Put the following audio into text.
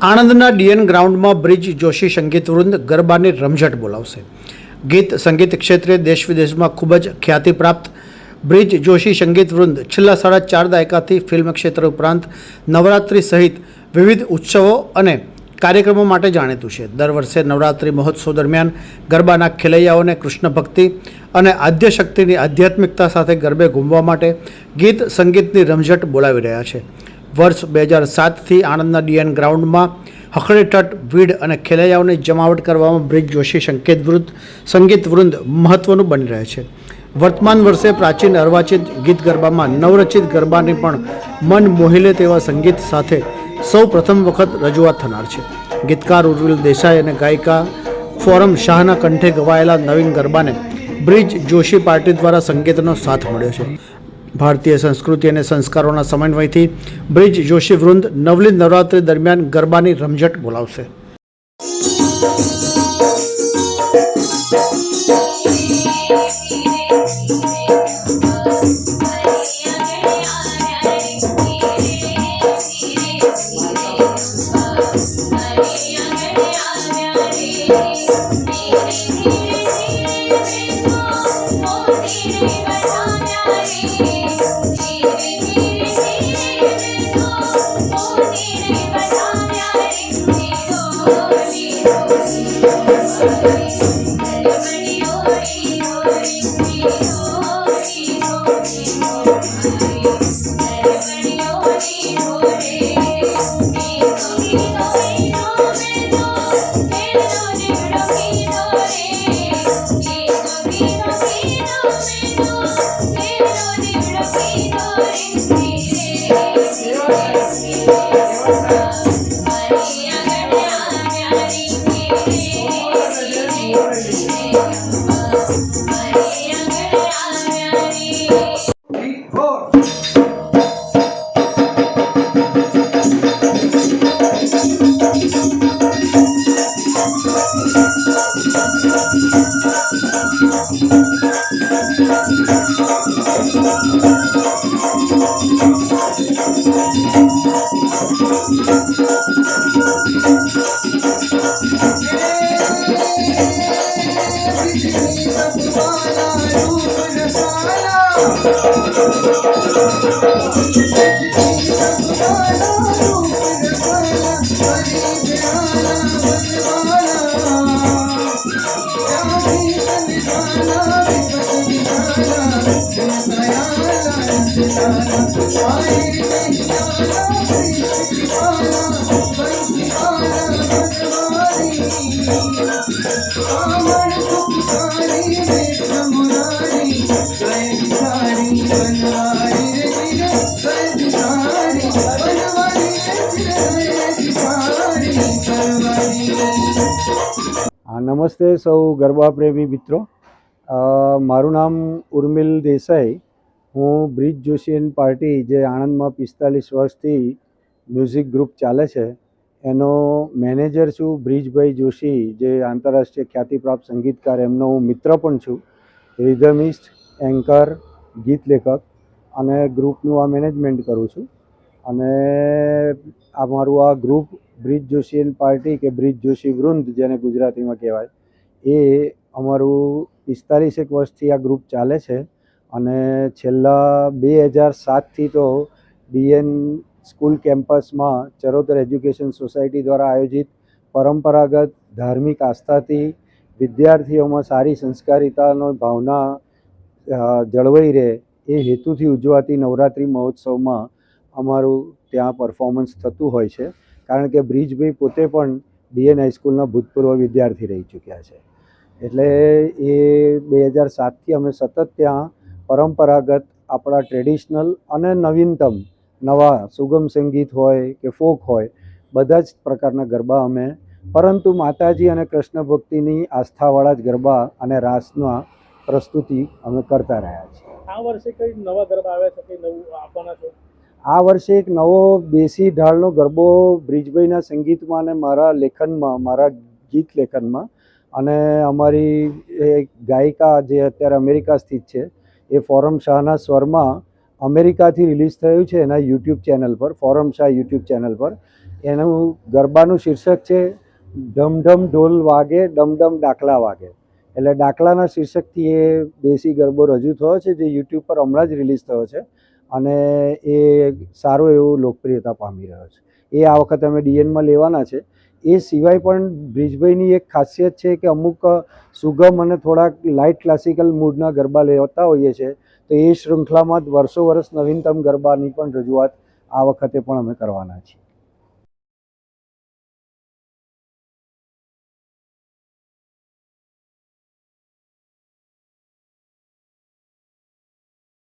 આણંદના DN ગ્રાઉન્ડમાં બ્રિજ જોશી સંગીત વૃંદ ગરબાની રમઝટ બોલાવશે. ગીત સંગીત ક્ષેત્રે દેશ વિદેશમાં ખૂબ જ ખ્યાતિ પ્રાપ્ત. બ્રિજ જોશી સંગીત વૃંદ છેલ્લા સાડા ચાર દાયકાથી ફિલ્મ ક્ષેત્ર ઉપરાંત નવરાત્રિ સહિત વિવિધ ઉત્સવો અને કાર્યક્રમો માટે જાણીતું છે. દર વર્ષે નવરાત્રિ મહોત્સવ દરમિયાન ગરબાના ખેલૈયાઓને કૃષ્ણ ભક્તિ અને આદ્ય શક્તિની આધ્યાત્મિકતા સાથે ગરબે ઘૂમવા માટે ગીત સંગીતની રમઝટ બોલાવી રહ્યા છે. વર્ષ બે હજાર સાતથી આણંદના ડીએન ગ્રાઉન્ડમાં હખડેઠઠ ભીડ અને ખેલૈયાઓની જમાવટ કરવામાં બ્રિજ જોશી સંકેત વૃંદ સંગીત વૃંદ મહત્ત્વનું બની રહે છે. વર્તમાન વર્ષે પ્રાચીન અર્વાચિત ગીત ગરબામાં નવરચિત ગરબાની પણ મન મોહિલે તેવા સંગીત સાથે સૌ પ્રથમ વખત રજૂઆત થનાર છે. ગીતકાર ઉર્વિલ દેસાઈ અને ગાયિકા ફોરમ શાહના કંઠે ગવાયેલા નવીન ગરબાને બ્રિજ જોશી પાર્ટી દ્વારા સંગીતનો સાથ મળ્યો છે. ભારતીય સંસ્કૃતિ અને સંસ્કારોના સમન્વયથી બ્રિજ જોશી વૃંદ નવલી નવરાત્રિ દરમિયાન ગરબાની રમઝટ બોલાવશે. Yeah. હા નમસ્તે સૌ ગરબા પ્રેમી મિત્રો મારું નામ ઉર્મિલ દેસાઈ. હું બ્રિજ જોશીન પાર્ટી, જે આણંદમાં પિસ્તાલીસ વર્ષથી મ્યુઝિક ગ્રુપ ચાલે છે, એનો મેનેજર છું બ્રિજભાઈ જોશી, જે આંતરરાષ્ટ્રીય ખ્યાતિપ્રાપ્ત સંગીતકાર. એમનો હું મિત્ર પણ છું. રિધમિસ્ટ, એન્કર, ગીત લેખક અને ગ્રુપનું આ મેનેજમેન્ટ કરું છું. અને આ મારું આ ગ્રુપ બ્રિજ જોશીયન પાર્ટી કે બ્રિજ જોશી વૃંદ જેને ગુજરાતીમાં કહેવાય, એ અમારું પિસ્તાલીસેક વર્ષથી આ ગ્રુપ ચાલે છે અને છેલ્લા બે હજાર સાતથી તો ડીએન સ્કૂલ કેમ્પસમાં ચરોતર એજ્યુકેશન સોસાયટી દ્વારા આયોજિત પરંપરાગત ધાર્મિક આસ્થાથી વિદ્યાર્થીઓમાં સારી સંસ્કારિતાનો ભાવના જળવાઈ રહે એ હેતુથી ઉજવાતી નવરાત્રિ મહોત્સવમાં અમારું ત્યાં પરફોર્મન્સ થતું હોય છે. કારણ કે બ્રિજભાઈ પોતે પણ ડીએન હાઈસ્કૂલના ભૂતપૂર્વ વિદ્યાર્થી રહી ચૂક્યા છે. એટલે એ બે હજાર સાતથી અમે સતત ત્યાં પરંપરાગત આપણા ટ્રેડિશનલ અને નવીનતમ નવા સુગમ સંગીત હોય કે ફોક હોય, બધા જ પ્રકારના ગરબા અમે, પરંતુ માતાજી અને કૃષ્ણ ભક્તિની આસ્થાવાળા જ ગરબા અને રાસના પ્રસ્તુતિ અમે કરતા રહ્યા છીએ. આ વર્ષે કઈ નવા ગરબા આવ્યા છે કઈ નવું આપવાના છો? આ વર્ષે એક નવો દેશી ઢાળનો ગરબો બ્રિજભાઈના સંગીતમાં અને મારા લેખનમાં, મારા ગીત લેખનમાં અને અમારી એક ગાયિકા જે અત્યારે અમેરિકા સ્થિત છે, એ ફોરમ શાહના સ્વરમાં અમેરિકાથી રિલીઝ થયું છે એના યુટ્યુબ ચેનલ પર, ફોરમ શાહ યુટ્યુબ ચેનલ પર. એનું ગરબાનું શીર્ષક છે ઢમ ઢમ ઢોલ વાગે ડમ ડમ ડાકલા વાગે. એટલે ડાકલાના શીર્ષકથી એ દેશી ગરબો રજૂ થયો છે, જે યુટ્યુબ પર હમણાં જ રિલીઝ થયો છે. અને એ સારો એવો લોકપ્રિયતા પામી રહ્યો છે. એ આ વખતે અમે ડીએનમાં લેવાના છે. એ સિવાય પણ બ્રિજભાઈની એક ખાસિયત છે કે અમુક સુગમ અને થોડાક લાઇટ ક્લાસિકલ મૂડના ગરબા લેતા હોઈએ છીએ તો એ શૃંખલામાં વર્ષો વર્ષ નવીનતમ ગરબાની પણ રજૂઆત આ વખતે પણ અમે કરવાના છીએ.